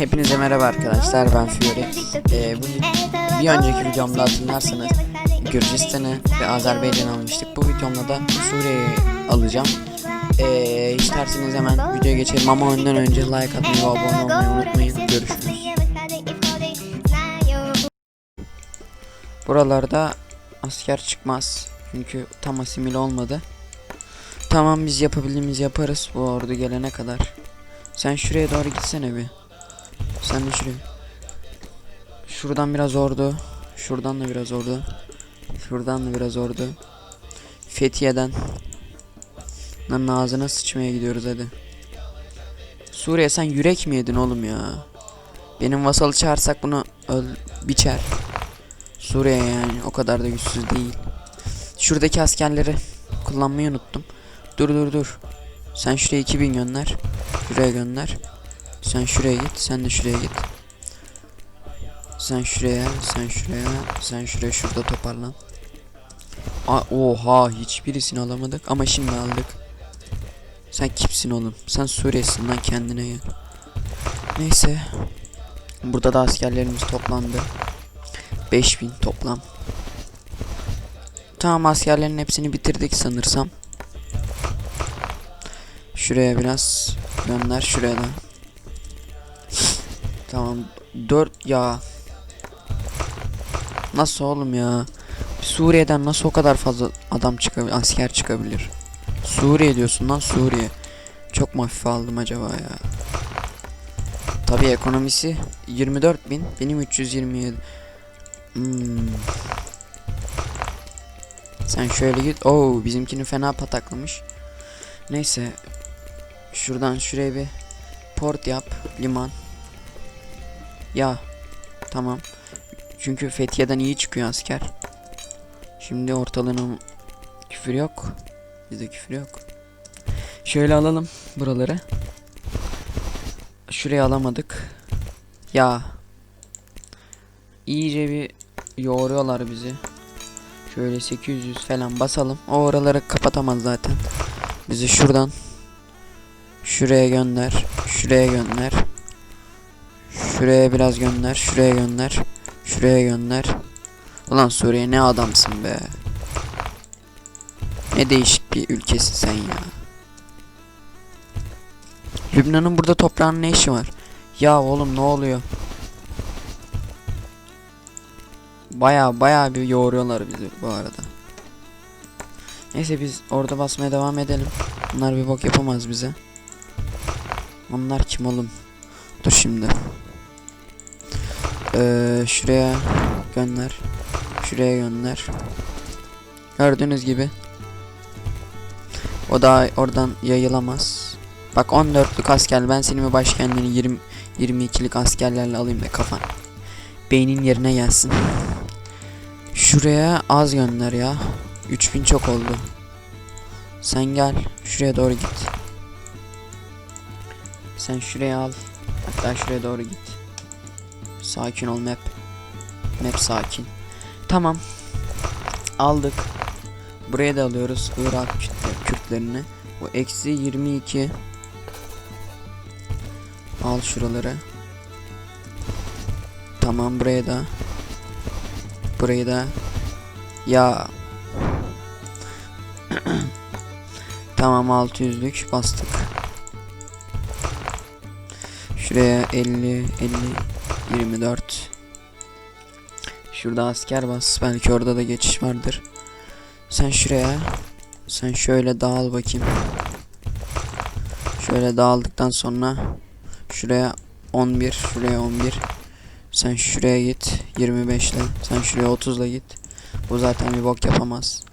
Hepinize merhaba arkadaşlar ben Fiori. Ee, bir önceki videomda hatırlarsanız Gürcistan'ı ve Azerbaycan'ı almıştık. Bu videomda da Suriye'yi alacağım. Ee, isterseniz hemen videoya geçelim ama ondan önce like atmayı ve abone olmayı unutmayın. Görüşürüz. Buralarda asker çıkmaz. Çünkü tam asimile olmadı. Tamam biz yapabildiğimizi yaparız bu ordu gelene kadar. Sen şuraya doğru gitsene bir. Sen de şuraya. Şuradan biraz ordu. Şuradan da biraz ordu. Şuradan da biraz ordu. Fethiye'den. Lan ağzına sıçmaya gidiyoruz hadi. Suriye sen yürek mi yedin oğlum ya? Benim vasalı çağırsak bunu öl biçer. Suriye yani o kadar da güçsüz değil. Şuradaki askerleri kullanmayı unuttum. Dur dur dur. Sen şuraya 2000 gönder. Şuraya gönder. Sen şuraya git. Sen de şuraya git. Sen şuraya, sen şuraya, sen şuraya şurada toparlan. A oha hiçbirisini alamadık ama şimdi aldık. Sen kimsin oğlum? Sen Suriye'sin lan kendine gel. Neyse. Burada da askerlerimiz toplandı. 5000 toplam. Tamam askerlerin hepsini bitirdik sanırsam. Şuraya biraz gönder şuraya da. Tamam 4 ya. Nasıl oğlum ya? Suriye'den nasıl o kadar fazla adam çıkabilir, asker çıkabilir? Suriye diyorsun lan Suriye. Çok mu hafife aldım acaba ya? Tabii ekonomisi 24 bin, benim 327. Hmm. Sen şöyle git. Oo bizimkini fena pataklamış. Neyse. Şuradan şuraya bir port yap. Liman. Ya. Tamam. Çünkü Fethiye'den iyi çıkıyor asker. Şimdi ortalığına küfür yok. Bizde küfür yok. Şöyle alalım buraları. Şuraya alamadık. Ya. İyice bir yoğuruyorlar bizi. Şöyle 800 falan basalım. O oraları kapatamaz zaten. Bizi şuradan şuraya gönder. Şuraya gönder. Şuraya biraz gönder. Şuraya gönder. Şuraya gönder. Ulan Suriye ne adamsın be. Ne değişik bir ülkesin sen ya. Lübnan'ın burada toprağının ne işi var? Ya oğlum ne oluyor? Baya baya bir yoğuruyorlar bizi bu arada. Neyse biz orada basmaya devam edelim. Bunlar bir bok yapamaz bize. Onlar kim oğlum? Dur şimdi. Ee, şuraya gönder. Şuraya gönder. Gördüğünüz gibi. O da oradan yayılamaz. Bak 14'lük asker ben senin başkendini 20 22'lik askerlerle alayım da kafan. Beynin yerine gelsin. Şuraya az gönder ya. 3000 çok oldu. Sen gel. Şuraya doğru git. Sen şuraya al. Hatta şuraya doğru git. Sakin ol map. Map sakin. Tamam. Aldık. Buraya da alıyoruz Irak Kürtler- Kürtlerini. Bu eksi 22. Al şuraları. Tamam buraya da. Burayı da. Ya. tamam 600'lük bastık. Şuraya 50 50 24. Şurada asker bas. Belki orada da geçiş vardır. Sen şuraya. Sen şöyle dağıl bakayım. Şöyle dağıldıktan sonra şuraya 11, şuraya 11. Sen şuraya git 25 ile. Sen şuraya 30 ile git. Bu zaten bir bok yapamaz.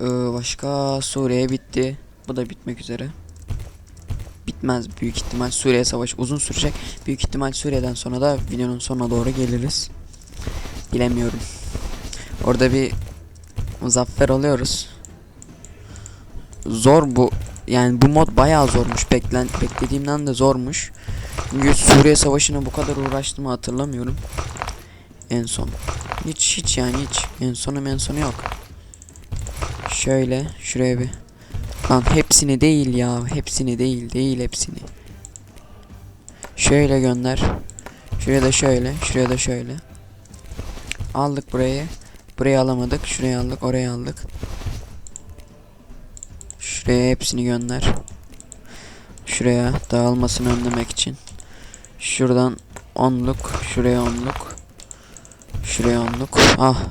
Ee, başka Suriye bitti. Bu da bitmek üzere. Bitmez büyük ihtimal Suriye savaşı uzun sürecek. Büyük ihtimal Suriye'den sonra da videonun sonuna doğru geliriz. Bilemiyorum. Orada bir muzaffer oluyoruz. Zor bu. Yani bu mod bayağı zormuş. Beklen beklediğimden de zormuş. Çünkü Suriye Savaşı'na bu kadar uğraştığımı hatırlamıyorum. En son. Hiç hiç yani hiç. En sonu en sonu yok. Şöyle şuraya bir. Lan hepsini değil ya. Hepsini değil. Değil hepsini. Şöyle gönder. Şuraya da şöyle. Şuraya da şöyle. Aldık burayı. Burayı alamadık. Şurayı aldık. Orayı aldık. Şuraya hepsini gönder. Şuraya dağılmasını önlemek için. Şuradan onluk. Şuraya onluk. Şuraya onluk. Ah.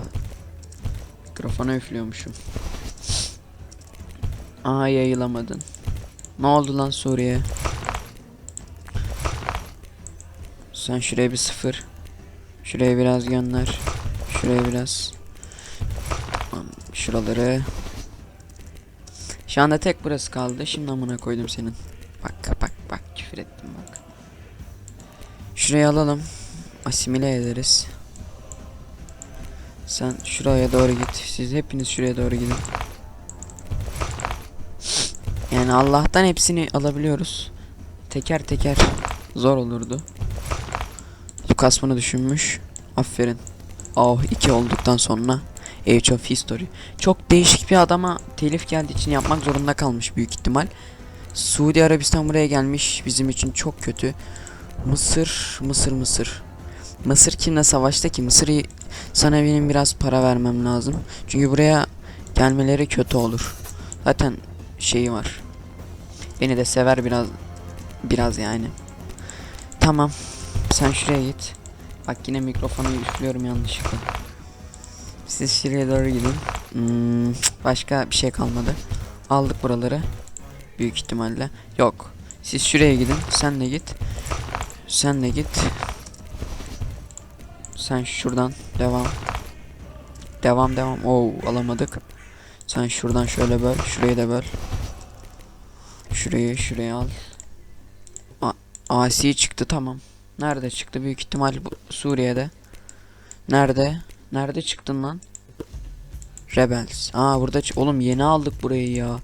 Mikrofona üflüyormuşum. Aha yayılamadın. Ne oldu lan Suriye? Sen şuraya bir sıfır. Şuraya biraz gönder. Şuraya biraz. Şuraları. Şu anda tek burası kaldı. Şimdi amına koydum senin. Bak bak bak küfür ettim bak. Şurayı alalım. Asimile ederiz. Sen şuraya doğru git. Siz hepiniz şuraya doğru gidin. Yani Allah'tan hepsini alabiliyoruz. Teker teker zor olurdu. Bu kasmanı düşünmüş. Aferin. Oh 2 olduktan sonra Age of History. Çok değişik bir adama telif geldiği için yapmak zorunda kalmış büyük ihtimal. Suudi Arabistan buraya gelmiş. Bizim için çok kötü. Mısır, Mısır, Mısır. Mısır kimle savaşta ki? Mısır'ı sana benim biraz para vermem lazım. Çünkü buraya gelmeleri kötü olur. Zaten şeyi var. Beni de sever biraz biraz yani. Tamam. Sen şuraya git. Bak yine mikrofonu üflüyorum yanlışlıkla. Siz şuraya doğru gidin. Hmm, başka bir şey kalmadı. Aldık buraları. Büyük ihtimalle. Yok. Siz şuraya gidin. Sen de git. Sen de git. Sen şuradan devam. Devam devam. Oo alamadık. Sen şuradan şöyle böl. Şurayı da böl. Şurayı şuraya al. A Asi çıktı tamam. Nerede çıktı? Büyük ihtimal bu Suriye'de. Nerede? Nerede çıktın lan? Rebels. Aa burada oğlum yeni aldık burayı ya.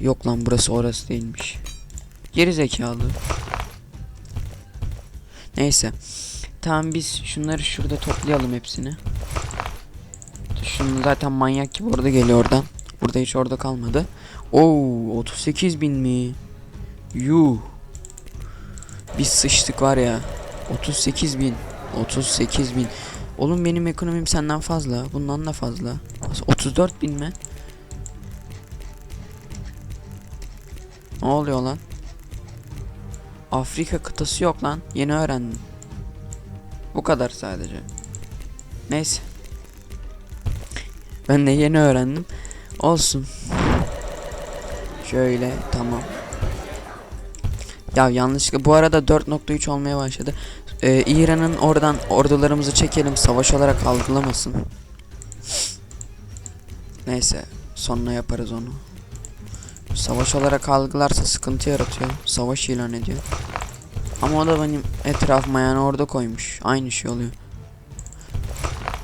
Yok lan burası orası değilmiş. Geri zekalı. Neyse. Tamam biz şunları şurada toplayalım hepsini. Şunu zaten manyak gibi orada geliyor oradan. Burada hiç orada kalmadı. Oo 38 bin mi? Yuh. Biz sıçtık var ya. 38 bin. 38 bin. Oğlum benim ekonomim senden fazla. Bundan da fazla. 34 bin mi? Ne oluyor lan? Afrika kıtası yok lan. Yeni öğrendim. Bu kadar sadece. Neyse. Ben de yeni öğrendim. Olsun. Şöyle tamam. Ya yanlışlıkla bu arada 4.3 olmaya başladı. Ee, İran'ın oradan ordularımızı çekelim savaş olarak algılamasın. Neyse sonra yaparız onu. Savaş olarak algılarsa sıkıntı yaratıyor. Savaş ilan ediyor. Ama o da benim etrafıma yani orada koymuş. Aynı şey oluyor.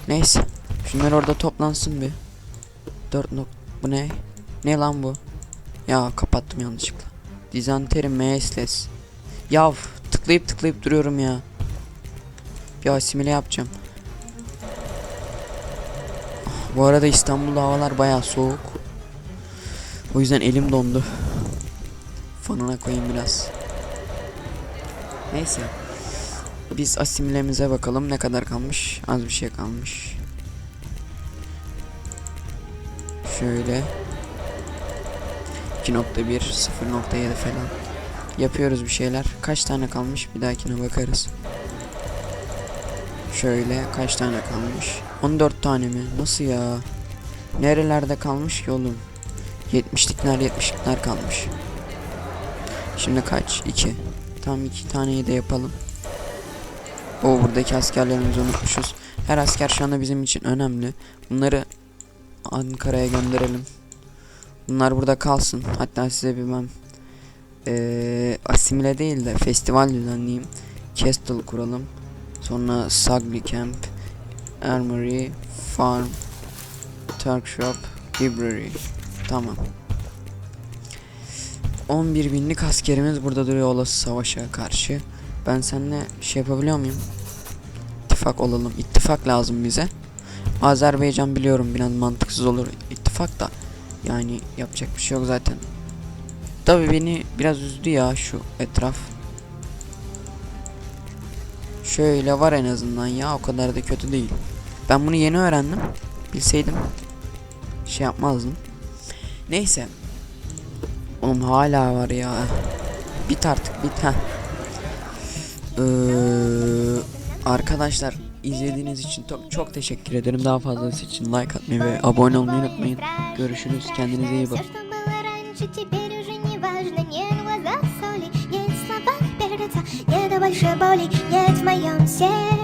Neyse. Şunlar orada toplansın bir. 4 nok bu ne? Ne lan bu? Ya kapattım yanlışlıkla. Dizanteri meesles. Yav tıklayıp tıklayıp duruyorum ya. Bir asimile yapacağım. Bu arada İstanbul'da havalar bayağı soğuk. O yüzden elim dondu. Fanına koyayım biraz. Neyse. Biz asimilemize bakalım ne kadar kalmış. Az bir şey kalmış. Şöyle 2.1 0.7 falan yapıyoruz bir şeyler. Kaç tane kalmış bir dahakine bakarız. Şöyle kaç tane kalmış? 14 tane mi? Nasıl ya? Nerelerde kalmış ki oğlum? 70'likler 70'likler kalmış. Şimdi kaç? 2. Tam 2 taneyi de yapalım. O buradaki askerlerimizi unutmuşuz. Her asker şu anda bizim için önemli. Bunları Ankara'ya gönderelim. Bunlar burada kalsın. Hatta size ben eee, asimile değil de festival düzenleyeyim. Castle kuralım. Sonra Sagli Camp, Armory, Farm, Turk Shop, Library. Tamam. 11 binlik askerimiz burada duruyor olası savaşa karşı. Ben seninle şey yapabiliyor muyum? İttifak olalım. İttifak lazım bize. Azerbaycan biliyorum biraz mantıksız olur ittifak da. Yani yapacak bir şey yok zaten. Tabii beni biraz üzdü ya şu etraf. Şöyle var en azından ya o kadar da kötü değil. Ben bunu yeni öğrendim. Bilseydim şey yapmazdım. Neyse. Oğlum hala var ya. Bit artık bit ha. Ee, arkadaşlar izlediğiniz için çok, çok teşekkür ederim. Daha fazlası için like atmayı ve abone olmayı unutmayın. Görüşürüz. Kendinize iyi bakın. Все, что было раньше, теперь уже не важно Нет в глазах соли, нет в словах перца Нет больше боли, нет в моем сердце